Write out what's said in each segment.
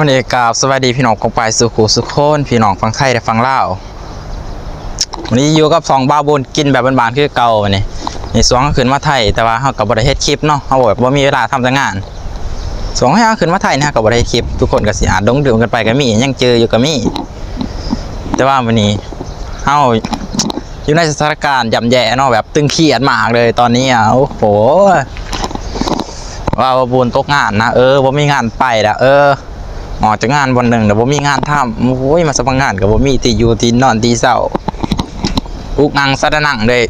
วันนี้กราบสวัสดีพี่น้องกองปลายสุขุสุขโคนพี่น้องฟังไทยและฟังเล่าวันนี้อยู่กับสองบ้าบุญกินแบบบานๆคือเก่าวันนี้ในสวงก็ขึ้นมาไทยแต่ว่าเขากับบริเฮ็ดคลิปเนาะเขาแบบว่ามีเวลาทำแต่งานสวงให้เขาขึ้นมาไทยนะกับบริเฮ็ดคลิป ทุกคนก็สิอาจดงดื่มกันไปก็มียังเจออยู่ก็มีแต่ว่าวันนี้เขาอยู่ในสถานการณ์ย่ำแย่เนาะแบบตึงเครียดมากเลยตอนนี้อะโอ้โหว่าบุญตกงานนะเออบ่ามีงานไปละเออ ออกจากงานวันหนึ่งแต่บ่มีงานทำโอ้ยมาสมัครงานกับบ่มีที่อยู่ที่นอนที่เศร้าอุกอังสะดะนังเลย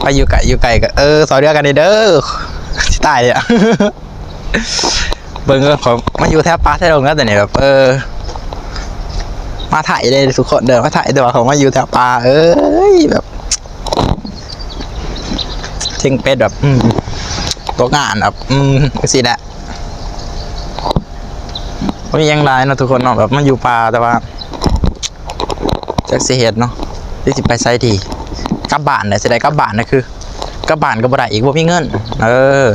ไปอยู่ไกลอยู่ไกลก็เออสอเดียวกันเด้อที่ตายเลยอะเบิ่งก็ขอมาอยู่แทบปาแทบลงแล้วแต่เนี่ยแบบเออ มาถ่ายเลยทุกคนเดินมาถ่ายแต่ว่าเขามาอยู่แถวปลาเอ้ยแบบเชิงเป็ดแบบตัวงานแบบอืมสิแหละ ก็ยังไรเนาะทุกคนเนาะแบบมันอยู่ป่าแต่ว่าจากสิเหตุเนาะที่สิไปไซต์ทีกลับบ้านเลยสิได้กลับบ้านนะคือกลับบ้านก็บ่ได้อีกบ่มีเงิน เออ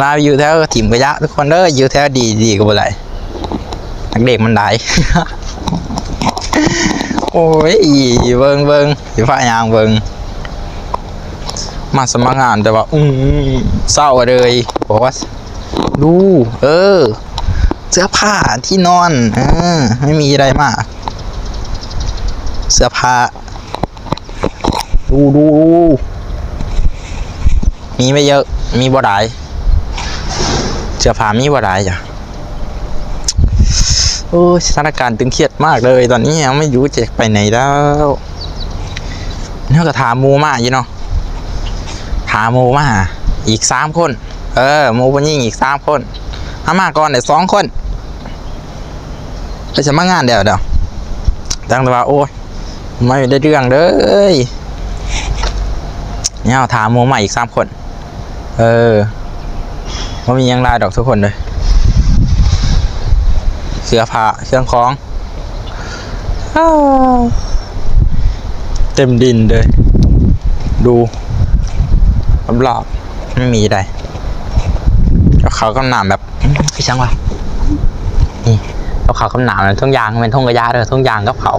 ลาอยู่แถวถิ่มกระยะทุกคนเด้ออยู่แถวดีดีก็บ่ได้นักเด็กมันได้โอ้ยเบิ่งเบิ่งสิฟ้ายางเบิ่งมาสมัครงานแต่ว่า อืมเศร้าเลยบอกว่าดู เออ เสื้อผ้าที่นอนอไม่มีอะไรมาก เสื้อผ้า ดูดูมีไม่เยอะ มีบ่ได้เสื้อผ้ามีบ่ได้จ้ะโอ้ยสถานการณ์ตึงเครียดมากเลย ตอนนี้ยังไม่รู้จะไปไหนแล้วเนี่ยก็ถามมูมาอยู่เนาะหาโมมาอีกสามคน เออโมเป็นยิ่งอีกสามคนอามาก่อนเดี๋ยวสองคน ไปจะมางานเดี๋ยวเดี๋ยวตั้งแต่ว่าโอ้ยไม่ได้เรื่องเลยเนี่ยเอาถามโมมาอีกสามคน เออว่ามียังไลายดอกทุกคนเลยเสื้อผ้าเครื่องของอ้าวเต็มดินเลย ดูรอบๆไม่มีอะไรแล้วเขากำหนามแบบคือช่างวะ แล้วเขากำหนามเลยทุ่งยางเป็นทุ่งกระยาเลยทุ่งยางกับเขา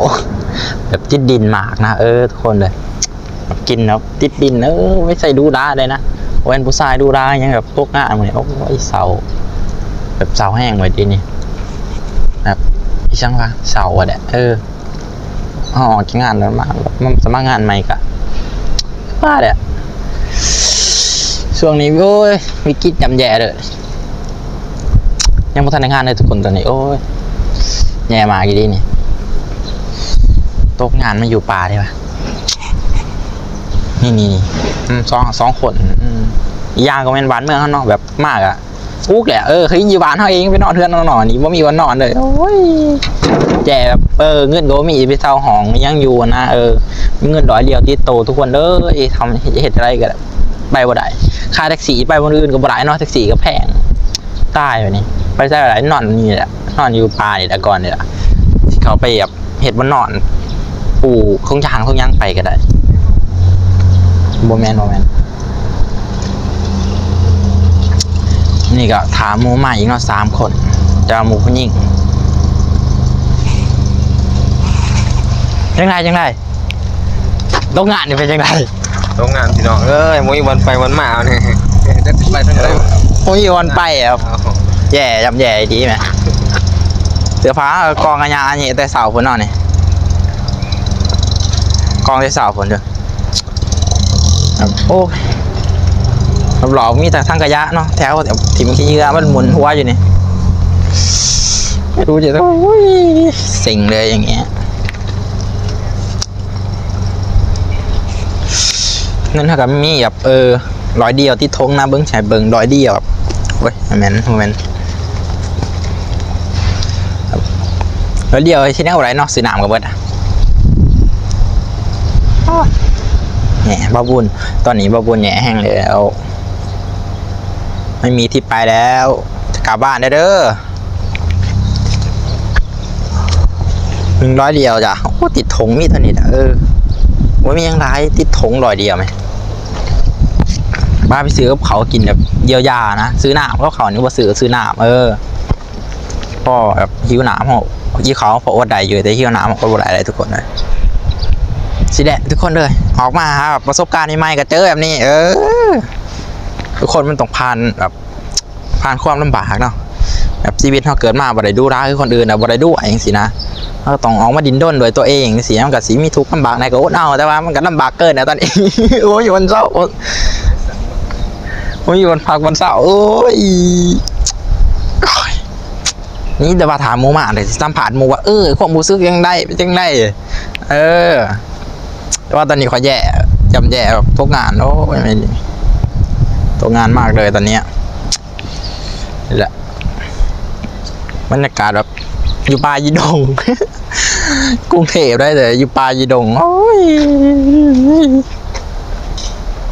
แบบติดดินหมากนะเออทุกคนเลยแบบกินแล้วติดดินเออไม่ใส่ดูดาเลยนะเว้นผู้ชายดูดายังแบบพวกงานเหมือนโอ้ยเสาแบบเสาแห้งไว้ดีนี่แบบอีช่างวะเสาอะเด็เอออ๋อกจากงานแล้วมาแบบมันสมัครงานใหม่กะว่าเด็ช่วงนี้โอ้ยวิกฤตยำแย่เลยยังไม่ทันงานเลยทุกคนตอนนี้โอ้ย แย่มากี่ดีนี่ตกงานมาอยู่ป่าได้ปะนี่นี่สองสองคนย่างก็เป็นบ้านเมืองข้างนอกแบบมากอะอุกแหละเออเคยอยู่บ้านเขาเองไปนอนเทือนนอนนอนนี่ว่ามีวันนอนเลยโอ้ยแย่แบบเออเงินก็มีไปเช่าห้องยังอยู่นะเออมีเงินร้อยเดียวที่โตทุกคนเด้อทำเหตุอะไรกันไปบ่ได้ค่าแท็กซี่ไปบนอื่นก็บ่ได้เนาะแท็กซี่ก็แพงตายแบบนี้ไปใช่อะไรนอนนี่แหละ นอนอยู่ป่านี่แหละก่อนนี่แหละที่เขาไปแบบเห็ดบนนอน ปูคงยางคงยางไปก็ได้โบแมนโบแมนนี่ก็ถามหมูใหม่อีกเนาะสามคนจะเอาหมูผู้หญิงยังไงยังไงตกงานนี่เป็นยังไงโรงงานพี่น้องเอ้ยมุ้ยวันไปวันมาเนี่ยจะไปทางไหนโอ้ยวันไปอะครับแย่ยำแย่ดีไหมเสื้อผ้ากองกระยาอันนี้แต่เสาฝนเนอนนี่กองแต่เสาฝนเด้อโอ้ยรับรอมีแต่ทั้งกระยะเนาะแถวที่มขี้เยื่อมันหมุนหัวอยู่นี่ไม่รู้จะต้องสิ่งเลยอย่างเงี้ยเงินเท่ากับมีแบบเออร้อยเดียวที่ทงนะเบิ้งใช้เบิ้งร้อยเดียวแบบโอ้ยโมเมนต์โมเมน แล้วเดียวที่นี่อะไรเนาะซื้อน้ำกับเบิดอะแหน่บาบุญตอนนี้บาบุญแหน่แห้งเลยแล้ว ไม่มีที่ไปแล้วจะกลับบ้านได้เด้อหนึ่งร้อยเดียวจ้ะโอ้ติดถงมีเท่านี้นะเออว่ามียังไรติดถงร้อยเดียวไหมบ้าไปซื้อกับเขากินแบบเยียวยานะ ซื้อน้ำก็เขานี่ว่าซื้อซื้อน้ำเออพ่อแบบหิวหนามเขา ยี่เขาพออดได้อยู่แต่หิวหนามเขาอดบ่ได้เลยทุกคนเลยสิแดะทุกคนเลยออกมาหาแบประสบการณ์ใหม่ๆก็เจอแบบนี้ เออ ทุกคนมันต้องผ่านแบบผ่านความลำบากเนาะแบบชีวิตเขาเกิดมาบ่ได้ดูร้ายคือคนอื่นอะบ่ได้ดูเองสินะเราต้องออกมาดินด้นโดยตัวเองสิมันก็สิมีทุกข์ลำบากในก็อดเอาแต่ว่ามันก็ลำบากเกินนะตอนนี้โอ้ยวันเศร้าโอ้ยวันพักวันเสาร์โอ้ยโอ้ย นี่แต่ว่าถามมูมาเลยสัมผัสหมูว่าเออความรู้สึกยังได้เป็นยังได้ เออ แต่ว่าตอนนี้ขอยแย่จำแย่แบบทุกงานโอ้ยไม่ดีทุกงานมากเลยตอนเนี้ยนี่แหละบรรยากาศแบบอยู่ป่ายีดง กรุงเทพได้เลยอยู่ป่ายีดงโอ้ย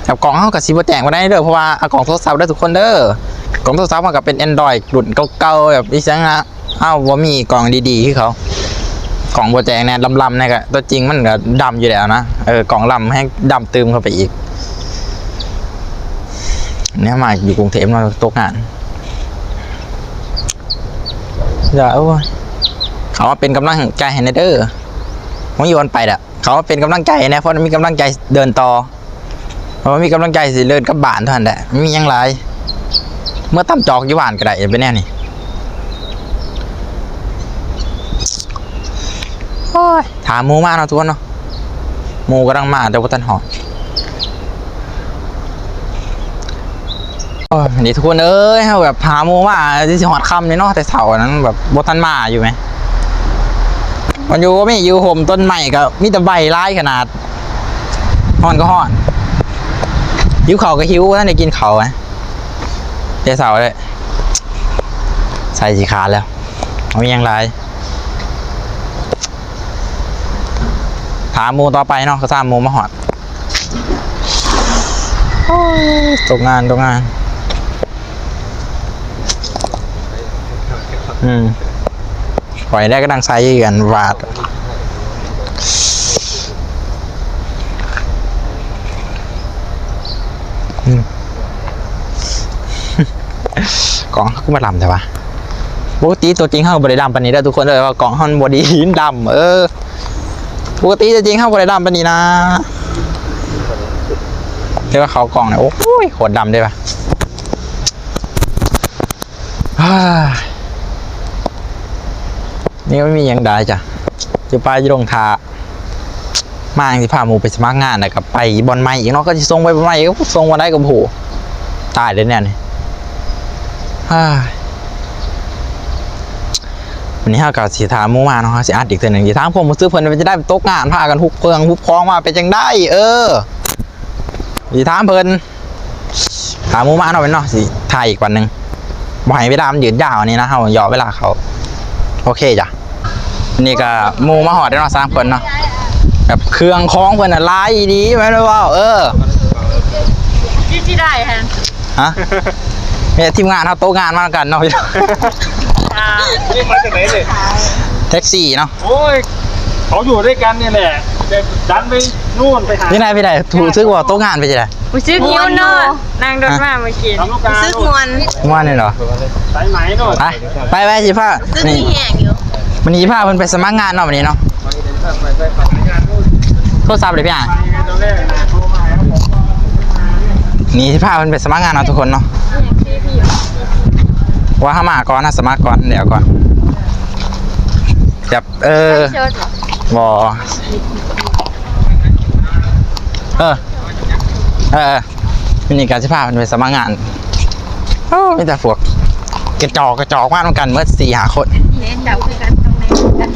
กับกล่องเข้ากับซีบแจงมาได้เด้อเพราะว่าเอากล่องโทรศัพท์ได้ทุกคนเด้อ กล่องโทรศัพท์มันก็เป็น Android รุ่นเก่าๆแบบอีสังนะอ้าวว่ามีกล่องดีๆที่เขากล่องโบแจงเนี่ยลำๆเนี่ยก็ตัวจริงมันก็ดำอยู่แล้วนะเออกล่องลำให้ดำเติมเข้าไปอีกเนี่ยมาอยู่กรุงเทพมาตกงานอย่าโอ้ยเขาเป็นกำลังใจให้นเด้อผมโยนไปอะเขาเป็นกำลังใจนะเพราะมีกำลังใจเดินต่อเพราะมีกำลังใจสิเลินกับบานเท่านั้นแหละมียังไร เมื่อตั้มจอกอยู่บ้านก็ได้เป็นแน่นี่โอ้ยถามหมูมาเนาะทุกคนเนาะหมูกำลังมาแต่ว่าตันหอดโอ้ยนี่ทุกคนเอ้ยแบบหาหมูมาที่สิหอดคำนี่เนาะแต่เสาร์นั้นแบบบทันมาอยู่ไหมมันอยู่ก็ไม่อยู่ห่มต้นใหม่ก็มีแต่ใบร้ายขนาดห่อนก็ห่อนหิวเขาก็หิวท่านได้กินเขาไหม เดี๋ยวเสาเลยใส่สีขาดแล้วเอามียังไรถามมูต่อไปเนาะก็สร้างมูมาหอดตกงานตกงาน อืมปล่อยได้ก็ดังไซกันวาด กล่องขาก็มาดำแต่ว่าปกติตัวจริงเขาบริดำปานนี้ได้ทุกคนเลยว่ากล่องเขาบอดีดำเออปกติตัวจริงเขาบริดำปานนี้นะเรียกว่าเขากล่องเนี่ยโอ้ยโคตรดำได้ปะนี่ไม่มียังได้จ้ะจะไปยี่ลงทามาอย่างที่พาหมูไปสมัครงานนะครับไปบอลใหม่อีกเนาะก็จะส่งไปบอลใหม่ก็ส่งวันได้กับโหตายเลยเนี่ยนี่ วันนี้ห้ากับสีถามหมูมาเนาะสิอัดอีกเทื่อหนึ่งสีถามผมมาซื้อเพิ่นมันจะได้ไปตกงานพากันฮุบเครื่องฮุบคล้องมาเป็นจังได้ เออสีถามเพิ่นถามหมูมาเนาะเป็นเนาะสิถ่ายอีกวันหนึ่งบ่ให้เวลามันยืนยาวอันนี้นะเฮาย่อเวลาเขา โอเคจ้ะนี่ก็หมูมาหอดได้เนาะสร้างเพิ่นเนาะแบบเครื่องคล้องเพิ่นน่ะลายดีไหมรู้ว่าเออที่ที่ได้ฮะฮะ เนี่ยทีมงานเขาโต๊ะงานมาแล้วกันเนาะพี่น้องอ่านี่มาจากไหนเนี่ยแท็กซี่เนาะโอ้ยเขาอยู่ด้วยกันเนี่ยแหละแต่ดันไปนู่นไปหาพี่นายพี่นายถูกซื้อว่าโต๊ะงานไปจะได้ไปซื้อคิวนอนนั่งรถมาเมื่อกี้ทำลูกกาซื้อนู่มวนนว่าเนี่ยเหรอสายไหมนู่นไปไปไปสิผ้าซื้อนี่ที่แหงอยู่วันนี้ผ้าเพิ่นไปสมัครงานเนาะวันนี้เนาะโทรศัพท์เลยพี่อะ นี่ที่ผ้าเพิ่นไปสมัครงานเนาะทุกคนเนาะว่าห้ามาก่อนนะสมัครก่อนเดี๋ยวก่อนจับเออเชิญบอเออเออมินิการสิพามันไปสมัครงานโอ้มีแต่พวกกระจอกกระจอกมากเหมือนกันเมื่อสี่หาคนเล่นเดาคือกันตรงไหนกัน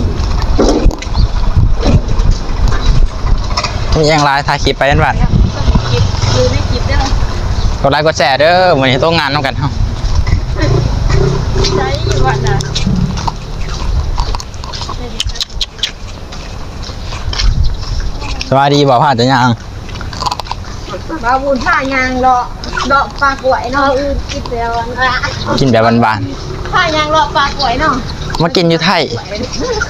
มีอย่างไรถ่ายคลิปไปนั่นบ้านคลิปคือในคลิปได้ไหม กดไลค์กดแชร์เด้อวันนี้ต้องงานต้องกันเฮาใช้อยู่วันน่ะสวัสดีบอกผ่านจะยังบาบุญผ้ายางเลาะเลาะปลากล้วยเนาะอื่นกินแล้วอันละกินแบบบานผ้ายางเลาะปลากล้วยเนาะๆมากินอยู่ไทย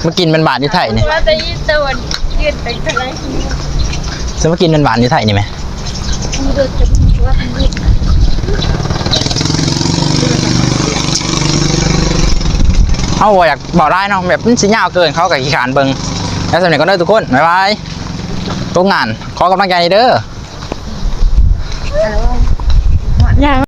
มากินเป็นบานอยู่ไทยนี่ว่าจะยืดตัวยืดไปเท่าไหร่ซื้อมากินเป็นบานอยู่ไทยนี่ไหมยืดจะว่ายืด เอาอยากบอกได้เนาะแบบมันสิยาวเกินเขากับขี้ขานเบิงแล้วสำเร็จก็เด้อทุกคน บ๊ายบายตกงาน ขอกำลังใจเด้อยัง